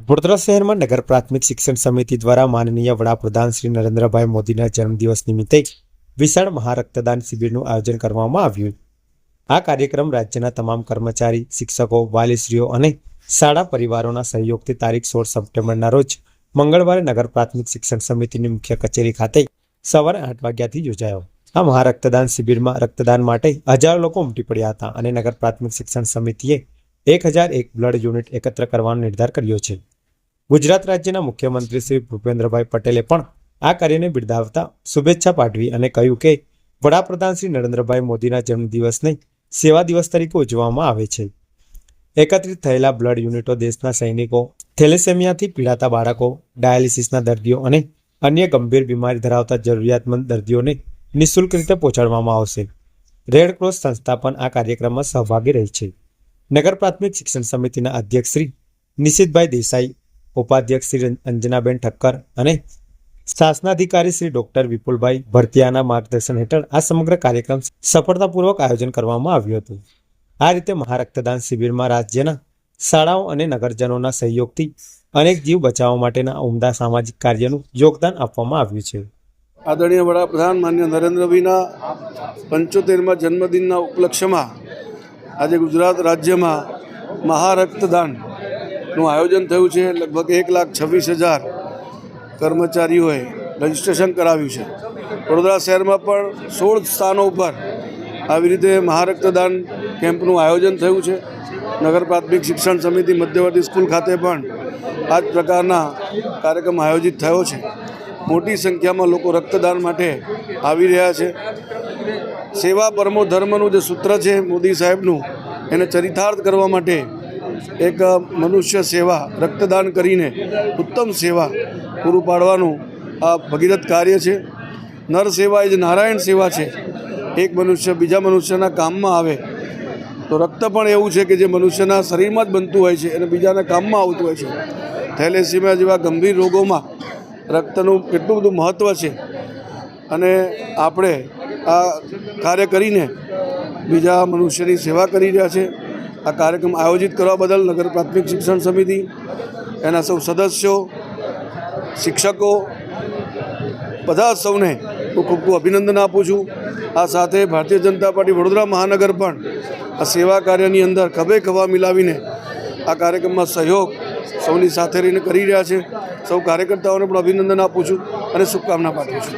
વડોદરા શહેરમાં નગર પ્રાથમિક શિક્ષણ સમિતિ દ્વારા માનનીય વડાપ્રધાન શ્રી નરેન્દ્રભાઈ મોદીના જન્મદિવસ નિમિત્તે વિશાળ મહારક્તદાન શિબિરનું આયોજન કરવામાં આવ્યું. આ કાર્યક્રમ રાજ્યના તમામ કર્મચારી, શિક્ષકો, વાલીશ્રીઓ અને શાળા પરિવારોના સહયોગથી તારીખ સોળ સપ્ટેમ્બરના રોજ મંગળવારે નગર પ્રાથમિક શિક્ષણ સમિતિની મુખ્ય કચેરી ખાતે સવારે આઠ વાગ્યાથી યોજાયો. આ મહારક્તદાન શિબિરમાં રક્તદાન માટે હજારો લોકો ઉમટી પડ્યા હતા અને નગર પ્રાથમિક શિક્ષણ સમિતિએ એક હજાર એક બ્લડ યુનિટ એકત્ર કરવાનો નિર્ધાર કર્યો છે. ગુજરાત રાજ્યના મુખ્યમંત્રી શ્રી ભૂપેન્દ્રભાઈ પટેલે પણ આ કાર્યને બિરદાવતા શુભેચ્છા પાઠવી અને કહ્યું કે વડાપ્રધાન શ્રી નરેન્દ્રભાઈ મોદીના જન્મદિવસને સેવા દિવસ તરીકે ઉજવવામાં આવે છે. એકત્રિત થયેલા બ્લડ યુનિટો દેશના સૈનિકો, થેલેસેમિયાથી પીડાતા બાળકો, ડાયાલિસિસના દર્દીઓ અને અન્ય ગંભીર બીમારી ધરાવતા જરૂરિયાતમંદ દર્દીઓને નિઃશુલ્ક રીતે પહોંચાડવામાં આવશે. રેડ ક્રોસ સંસ્થા પણ આ કાર્યક્રમમાં સહભાગી રહી છે. નગર પ્રાથમિક શિક્ષણ સમિતિના અધ્યક્ષ શ્રી નિશિતભાઈ દેસાઈ ઉપાધ્યક્ષ શ્રી અંજનાબેન ઠક્કર અને શાસનાધિકારી શ્રી ડોક્ટર વિપુલભાઈ ભરતિયાના માર્ગદર્શન હેઠળ આ સમગ્ર કાર્યક્રમ સફળતાપૂર્વક આયોજન કરવામાં આવ્યું હતું. આ રીતે મહારક્તદાન શિબિરમાં રાજ્યના શાળાઓ અને નગરજનોના સહયોગથી અનેક જીવ બચાવવા માટેના ઉમદા સામાજિક કાર્યનું યોગદાન આપવામાં આવ્યું છે. આદરણીય વડાપ્રધાન માન્ય નરેન્દ્રભાઈના પંચોતેરમાં જન્મદિનના ઉપલક્ષ્યમાં આજે ગુજરાત રાજ્યમાં મહારક્તદાનનું આયોજન થયું છે, લગભગ એક લાખ છવ્વીસ હજાર કર્મચારીઓએ રજીસ્ટ્રેશન કરાવ્યું છે. વડોદરા શહેરમાં પણ સોળ સ્થાનો ઉપર આવી રીતે મહારક્તદાન કેમ્પનું આયોજન થયું છે. નગર પ્રાથમિક શિક્ષણ સમિતિ મધ્યવર્તી સ્કૂલ ખાતે પણ આ જ પ્રકારના કાર્યક્રમ આયોજિત થયો છે. મોટી સંખ્યામાં લોકો રક્તદાન માટે આવી રહ્યા છે. સેવા, પરમો ધર્મનું જે સૂત્ર છે મોદી સાહેબનું, એને ચરિતાર્થ કરવા માટે એક મનુષ્ય સેવા, રક્તદાન કરીને ઉત્તમ સેવા પૂરું પાડવાનું આ ભગીરથ કાર્ય છે. નર સેવા એ જ નારાયણ સેવા છે. એક મનુષ્ય બીજા મનુષ્યના કામમાં આવે તો રક્ત પણ એવું છે કે જે મનુષ્યના શરીરમાં જ બનતું હોય છે અને બીજાના કામમાં આવતું હોય છે. થેલેસીમિયા જેવા ગંભીર રોગોમાં રક્તનું કેટલું બધું મહત્ત્વ છે અને આપણે આ કાર્ય કરીને બીજા મનુષ્યની સેવા કરી રહ્યા છે. આ કાર્યક્રમ આયોજિત કરવા બદલ નગર પ્રાથમિક શિક્ષણ સમિતિ, એના સૌ સદસ્યો, શિક્ષકો, બધા સૌને હું ખૂબ ખૂબ અભિનંદન આપું છું. આ સાથે ભારતીય જનતા પાર્ટી વડોદરા મહાનગર પણ આ સેવા કાર્યની અંદર ખભે ખભા મિલાવીને આ કાર્યક્રમમાં સહયોગ સૌની સાથે રહીને કરી રહ્યા છે. સૌ કાર્યકર્તાઓને પણ અભિનંદન આપું છું અને શુભકામના પાઠવું છું.